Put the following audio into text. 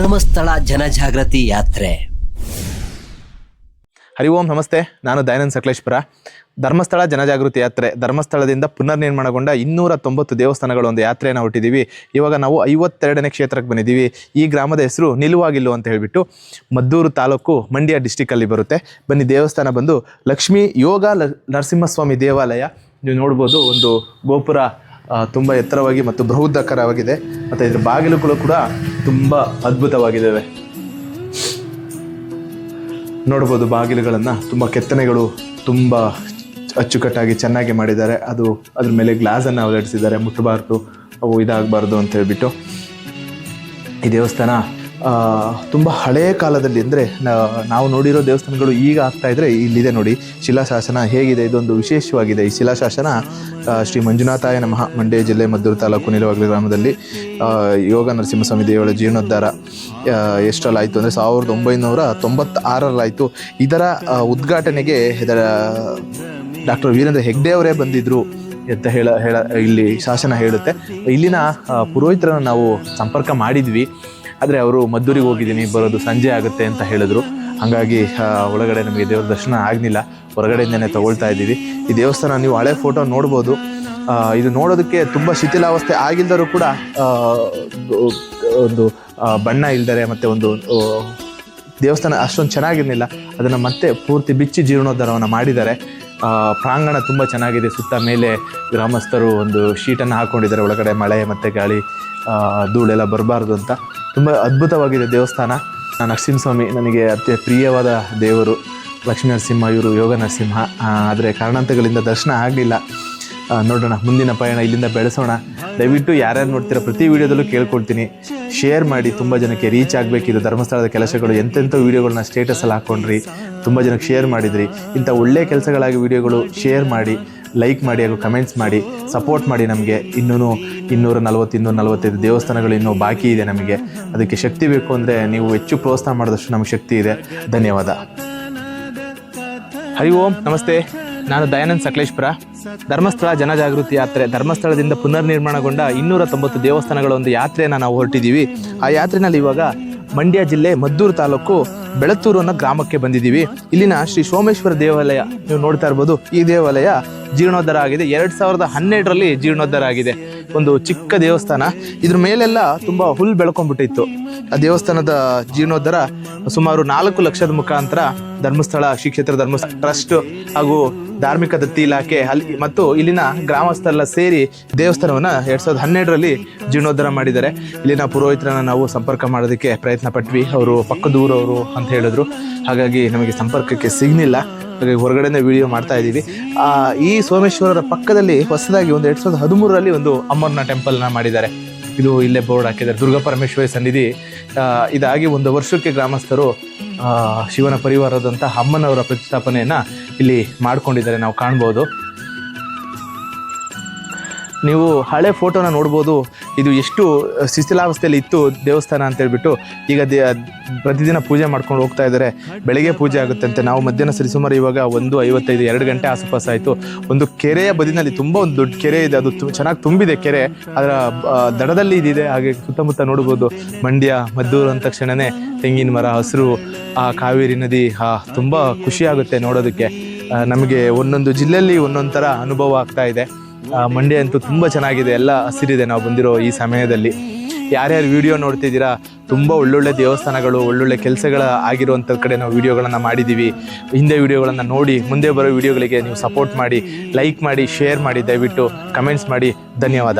ಧರ್ಮಸ್ಥಳ ಜನಜಾಗೃತಿ ಯಾತ್ರೆ. ಹರಿ ಓಂ, ನಮಸ್ತೆ. ನಾನು ದಯಾನಂದ್ ಸಕಲೇಶ್ಪುರ. ಧರ್ಮಸ್ಥಳ ಜನಜಾಗೃತಿ ಯಾತ್ರೆ ಧರ್ಮಸ್ಥಳದಿಂದ ಪುನರ್ ನಿರ್ಮಾಣಗೊಂಡ ಇನ್ನೂರ ತೊಂಬತ್ತು ದೇವಸ್ಥಾನಗಳ ಒಂದು ಯಾತ್ರೆಯನ್ನು ಹೊಟ್ಟಿದ್ದೀವಿ ಇವಾಗ ನಾವು ಐವತ್ತೆರಡನೇ ಕ್ಷೇತ್ರಕ್ಕೆ ಬಂದಿದ್ದೀವಿ. ಈ ಗ್ರಾಮದ ಹೆಸರು ನಿಲುವಾಗಿಲ್ಲು ಅಂತ ಹೇಳಿಬಿಟ್ಟು ಮದ್ದೂರು ತಾಲೂಕು ಮಂಡ್ಯ ಡಿಸ್ಟಿಕಲ್ಲಿ ಬರುತ್ತೆ. ಬನ್ನಿ, ದೇವಸ್ಥಾನ ಬಂದು ಲಕ್ಷ್ಮೀ ಯೋಗ ನರಸಿಂಹಸ್ವಾಮಿ ದೇವಾಲಯ. ನೀವು ನೋಡ್ಬೋದು, ಒಂದು ಗೋಪುರ ತುಂಬ ಎತ್ತರವಾಗಿ ಮತ್ತು ಬೃಹದಾಕಾರವಾಗಿದೆ ಮತ್ತು ಇದರ ಬಾಗಿಲುಗಳು ಕೂಡ ತುಂಬ ಅದ್ಭುತವಾಗಿದ್ದಾವೆ. ನೋಡ್ಬೋದು ಬಾಗಿಲುಗಳನ್ನು ತುಂಬ ಕೆತ್ತನೆಗಳು ತುಂಬ ಅಚ್ಚುಕಟ್ಟಾಗಿ ಚೆನ್ನಾಗಿ ಮಾಡಿದ್ದಾರೆ. ಅದು ಅದ್ರ ಮೇಲೆ ಗ್ಲಾಸನ್ನು ಅಳಡಿಸಿದ್ದಾರೆ ಮುಟ್ಟಬಾರ್ದು ಅವು ಇದಾಗಬಾರ್ದು ಅಂತ ಹೇಳ್ಬಿಟ್ಟು. ಈ ದೇವಸ್ಥಾನ ತುಂಬ ಹಳೆಯ ಕಾಲದಲ್ಲಿ ಅಂದರೆ ನಾವು ನೋಡಿರೋ ದೇವಸ್ಥಾನಗಳು ಈಗ ಆಗ್ತಾ ಇದ್ದರೆ ಇಲ್ಲಿದೆ ನೋಡಿ. ಶಿಲಾಶಾಸನ ಹೇಗಿದೆ? ಇದೊಂದು ವಿಶೇಷವಾಗಿದೆ. ಈ ಶಿಲಾಶಾಸನ ಶ್ರೀ ಮಂಜುನಾಥಾಯ ನಮಃ, ಮಂಡ್ಯ ಜಿಲ್ಲೆ ಮದ್ದೂರು ತಾಲೂಕು ನಿಲುವಾಗಲಿ ಗ್ರಾಮದಲ್ಲಿ ಯೋಗ ನರಸಿಂಹಸ್ವಾಮಿ ದೇವಳ ಜೀರ್ಣೋದ್ಧಾರ ಎಷ್ಟರಲ್ಲಾಯಿತು ಅಂದರೆ ಸಾವಿರದ ಒಂಬೈನೂರ ತೊಂಬತ್ತಾರರಲ್ಲಾಯಿತು. ಇದರ ಉದ್ಘಾಟನೆಗೆ ಇದರ, ಡಾಕ್ಟರ್ ವೀರೇಂದ್ರ ಹೆಗ್ಡೆ ಅವರೇ ಬಂದಿದ್ದರು ಅಂತ ಹೇಳ ಹೇಳ, ಇಲ್ಲಿ ಶಾಸನ ಹೇಳುತ್ತೆ. ಇಲ್ಲಿನ ಪುರೋಹಿತರನ್ನು ನಾವು ಸಂಪರ್ಕ ಮಾಡಿದ್ವಿ. ಆದರೆ ಅವರು ಮದ್ದೂರಿಗೆ ಹೋಗಿದ್ದೀನಿ, ಬರೋದು ಸಂಜೆ ಆಗುತ್ತೆ ಅಂತ ಹೇಳಿದ್ರು. ಹಾಗಾಗಿ ಒಳಗಡೆ ನಮಗೆ ದೇವ್ರ ದರ್ಶನ ಆಗಲಿಲ್ಲ. ಹೊರಗಡೆಯಿಂದನೇ ತಗೊಳ್ತಾ ಇದ್ದೀವಿ. ಈ ದೇವಸ್ಥಾನ ನೀವು ಹಳೆ ಫೋಟೋ ನೋಡ್ಬೋದು. ಇದು ನೋಡೋದಕ್ಕೆ ತುಂಬ ಶಿಥಿಲಾವಸ್ಥೆ ಆಗಿಲ್ದರೂ ಕೂಡ ಒಂದು ಬಣ್ಣ ಇಲ್ದರೆ ಮತ್ತು ಒಂದು ದೇವಸ್ಥಾನ ಅಷ್ಟೊಂದು ಚೆನ್ನಾಗಿರಲಿಲ್ಲ. ಅದನ್ನು ಮತ್ತೆ ಪೂರ್ತಿ ಬಿಚ್ಚಿ ಜೀರ್ಣೋದ್ಧಾರವನ್ನು ಮಾಡಿದ್ದಾರೆ. ಪ್ರಾಂಗಣ ತುಂಬ ಚೆನ್ನಾಗಿದೆ. ಸುತ್ತ ಮೇಲೆ ಗ್ರಾಮಸ್ಥರು ಒಂದು ಶೀಟನ್ನು ಹಾಕ್ಕೊಂಡಿದ್ದಾರೆ ಒಳಗಡೆ ಮಳೆ ಮತ್ತು ಗಾಳಿ ಧೂಳೆಲ್ಲ ಬರಬಾರ್ದು ಅಂತ. ತುಂಬ ಅದ್ಭುತವಾಗಿದೆ ದೇವಸ್ಥಾನ. ನರಸಿಂಹಸ್ವಾಮಿ ನನಗೆ ಅತ್ಯ ಪ್ರಿಯವಾದ ದೇವರು. ಲಕ್ಷ್ಮೀ ನರಸಿಂಹ, ಇವರು ಯೋಗ ನರಸಿಂಹ. ಆದರೆ ಕಾರಣಾಂತಗಳಿಂದ ದರ್ಶನ ಆಗಲಿಲ್ಲ. ನೋಡೋಣ, ಮುಂದಿನ ಪಯಣ ಇಲ್ಲಿಂದ ಬೆಳೆಸೋಣ. ದಯವಿಟ್ಟು ಯಾರ್ಯಾರು ನೋಡ್ತೀರಾ ಪ್ರತಿ ವಿಡಿಯೋದಲ್ಲೂ ಕೇಳ್ಕೊಳ್ತೀನಿ. ಶೇರ್ ಮಾಡಿ, ತುಂಬ ಜನಕ್ಕೆ ರೀಚ್ ಆಗಬೇಕಿದ್ದು ಧರ್ಮಸ್ಥಳದ ಕೆಲಸಗಳು ಎಂತೆಂಥ ವೀಡಿಯೋಗಳನ್ನ ಸ್ಟೇಟಸಲ್ಲಿ ಹಾಕ್ಕೊಂಡ್ರಿ ತುಂಬ ಜನಕ್ಕೆ ಶೇರ್ ಮಾಡಿದ್ರಿ. ಇಂಥ ಒಳ್ಳೆಯ ಕೆಲಸಗಳಾಗಿ ವೀಡಿಯೋಗಳು ಶೇರ್ ಮಾಡಿ ಲೈಕ್ ಮಾಡಿ ಹಾಗೂ ಕಮೆಂಟ್ಸ್ ಮಾಡಿ ಸಪೋರ್ಟ್ ಮಾಡಿ ನಮಗೆ. ಇನ್ನೂ ಇನ್ನೂರ ನಲವತ್ತು, ಇನ್ನೂರ ನಲವತ್ತೈದು ದೇವಸ್ಥಾನಗಳು ಇನ್ನೂ ಬಾಕಿ ಇದೆ ನಮಗೆ. ಅದಕ್ಕೆ ಶಕ್ತಿ ಬೇಕು ಅಂದರೆ ನೀವು ಹೆಚ್ಚು ಪ್ರೋತ್ಸಾಹ ಮಾಡಿದಷ್ಟು ನಮಗೆ ಶಕ್ತಿ ಇದೆ. ಧನ್ಯವಾದ. ಹರಿ ಓಂ, ನಮಸ್ತೆ. ನಾನು ದಯಾನಂದ್ ಸಕಲೇಶ್ಪುರ. ಧರ್ಮಸ್ಥಳ ಜನಜಾಗೃತಿ ಯಾತ್ರೆ ಧರ್ಮಸ್ಥಳದಿಂದ ಪುನರ್ನಿರ್ಮಾಣಗೊಂಡ ಇನ್ನೂರ ತೊಂಬತ್ತು ದೇವಸ್ಥಾನಗಳ ಒಂದು ಯಾತ್ರೆಯನ್ನು ನಾವು ಹೊರಟಿದ್ದೀವಿ. ಆ ಯಾತ್ರೆನಲ್ಲಿ ಇವಾಗ ಮಂಡ್ಯ ಜಿಲ್ಲೆ ಮದ್ದೂರು ತಾಲೂಕು ಬೆಳತ್ತೂರು ಅನ್ನೋ ಗ್ರಾಮಕ್ಕೆ ಬಂದಿದ್ದೀವಿ. ಇಲ್ಲಿನ ಶ್ರೀ ಸೋಮೇಶ್ವರ ದೇವಾಲಯ ನೀವು ನೋಡ್ತಾ ಇರ್ಬೋದು. ಈ ದೇವಾಲಯ ಜೀರ್ಣೋದ್ಧಾರ ಆಗಿದೆ. ಎರಡು ಸಾವಿರದ ಹನ್ನೆರಡರಲ್ಲಿ ಜೀರ್ಣೋದ್ಧಾರ ಆಗಿದೆ. ಒಂದು ಚಿಕ್ಕ ದೇವಸ್ಥಾನ. ಇದ್ರ ಮೇಲೆಲ್ಲ ತುಂಬಾ ಹುಲ್ ಬೆಳ್ಕೊಂಡ್ಬಿಟ್ಟಿತ್ತು. ಆ ದೇವಸ್ಥಾನದ ಜೀರ್ಣೋದ್ಧಾರ ಸುಮಾರು ನಾಲ್ಕು ಲಕ್ಷದ ಮುಖಾಂತರ ಧರ್ಮಸ್ಥಳ, ಶ್ರೀ ಕ್ಷೇತ್ರ ಧರ್ಮಸ್ಥಳ ಟ್ರಸ್ಟ್ ಹಾಗೂ ಧಾರ್ಮಿಕ ದತ್ತಿ ಇಲಾಖೆ ಅಲ್ಲಿ ಮತ್ತು ಇಲ್ಲಿನ ಗ್ರಾಮಸ್ಥರೆಲ್ಲ ಸೇರಿ ದೇವಸ್ಥಾನವನ್ನ ಎರಡ್ ಸಾವಿರದ ಹನ್ನೆರಡರಲ್ಲಿ ಜೀರ್ಣೋದ್ಧಾರ ಮಾಡಿದ್ದಾರೆ. ಇಲ್ಲಿನ ಪುರೋಹಿತರನ್ನ ನಾವು ಸಂಪರ್ಕ ಮಾಡೋದಕ್ಕೆ ಪ್ರಯತ್ನ ಪಟ್ವಿ ಅವರು ಪಕ್ಕದೂರವರು ಅಂತ ಹೇಳಿದ್ರು. ಹಾಗಾಗಿ ನಮಗೆ ಸಂಪರ್ಕಕ್ಕೆ ಸಿಗ್ಲಿಲ್ಲ. ಹಾಗಾಗಿ ಹೊರಗಡೆನೇ ವಿಡಿಯೋ ಮಾಡ್ತಾ ಇದ್ದೀವಿ. ಈ ಸೋಮೇಶ್ವರರ ಪಕ್ಕದಲ್ಲಿ ಹೊಸದಾಗಿ ಒಂದು ಎರಡು ಸಾವಿರದ ಹದಿಮೂರರಲ್ಲಿ ಒಂದು ಅಮರ್ನ ಟೆಂಪಲ್ನ ಮಾಡಿದ್ದಾರೆ. ಇದು ಇಲ್ಲೇ ಬೋರ್ಡ್ ಹಾಕಿದ್ದಾರೆ. ದುರ್ಗಾ ಪರಮೇಶ್ವರಿ ಸನ್ನಿಧಿ. ಇದಾಗಿ ಒಂದು ವರ್ಷಕ್ಕೆ ಗ್ರಾಮಸ್ಥರು ಶಿವನ ಪರಿವಾರದಂಥ ಅಮ್ಮನವರ ಪ್ರತಿಷ್ಠಾಪನೆಯನ್ನ ಇಲ್ಲಿ ಮಾಡ್ಕೊಂಡಿದ್ದಾರೆ. ನಾವು ಕಾಣ್ಬೋದು. ನೀವು ಹಳೆ ಫೋಟೋನ ನೋಡ್ಬೋದು. ಇದು ಎಷ್ಟು ಶಿಥಿಲಾವಸ್ಥೆಯಲ್ಲಿ ಇತ್ತು ದೇವಸ್ಥಾನ ಅಂತ ಹೇಳ್ಬಿಟ್ಟು ಈಗ ದೇ ಪ್ರತಿದಿನ ಪೂಜೆ ಮಾಡ್ಕೊಂಡು ಹೋಗ್ತಾ ಇದ್ದಾರೆ. ಬೆಳಗ್ಗೆ ಪೂಜೆ ಆಗುತ್ತಂತೆ ನಾವು ಮಧ್ಯಾಹ್ನ ಸರಿಸುಮಾರು ಇವಾಗ ಒಂದು ಐವತ್ತೈದು ಎರಡು ಗಂಟೆ ಆಸುಪಾಸು ಆಯಿತು. ಒಂದು ಕೆರೆಯ ಬದಿನಲ್ಲಿ ತುಂಬ ಒಂದು ದೊಡ್ಡ ಕೆರೆ ಇದೆ. ಅದು ಚೆನ್ನಾಗಿ ತುಂಬಿದೆ ಕೆರೆ. ಅದರ ದಡದಲ್ಲಿ ಇದಿದೆ. ಹಾಗೆ ಸುತ್ತಮುತ್ತ ನೋಡ್ಬೋದು ಮಂಡ್ಯ, ಮದ್ದೂರು ಅಂದ ತಕ್ಷಣವೇ ತೆಂಗಿನ ಮರ, ಹಸಿರು, ಆ ಕಾವೇರಿ ನದಿ ಹಾ ತುಂಬ ಖುಷಿಯಾಗುತ್ತೆ ನೋಡೋದಕ್ಕೆ. ನಮಗೆ ಒಂದೊಂದು ಜಿಲ್ಲೆಯಲ್ಲಿ ಒಂದೊಂದು ಥರ ಅನುಭವ ಆಗ್ತಾ ಇದೆ. ಮಂಡ್ಯ ಅಂತೂ ತುಂಬ ಚೆನ್ನಾಗಿದೆ. ಎಲ್ಲ ಹಸಿರಿದೆ. ನಾವು ಬಂದಿರೋ ಈ ಸಮಯದಲ್ಲಿ ಯಾರ್ಯಾರು ವಿಡಿಯೋ ನೋಡ್ತಿದ್ದೀರಾ, ತುಂಬ ಒಳ್ಳೊಳ್ಳೆ ದೇವಸ್ಥಾನಗಳು, ಒಳ್ಳೊಳ್ಳೆ ಕೆಲಸಗಳ ಆಗಿರುವಂಥ ಕಡೆ ನಾವು ವಿಡಿಯೋಗಳನ್ನು ಮಾಡಿದ್ದೀವಿ. ಹಿಂದೆ ವಿಡಿಯೋಗಳನ್ನು ನೋಡಿ, ಮುಂದೆ ಬರೋ ವಿಡಿಯೋಗಳಿಗೆ ನೀವು ಸಪೋರ್ಟ್ ಮಾಡಿ ಲೈಕ್ ಮಾಡಿ ಶೇರ್ ಮಾಡಿ, ದಯವಿಟ್ಟು ಕಮೆಂಟ್ಸ್ ಮಾಡಿ. ಧನ್ಯವಾದ.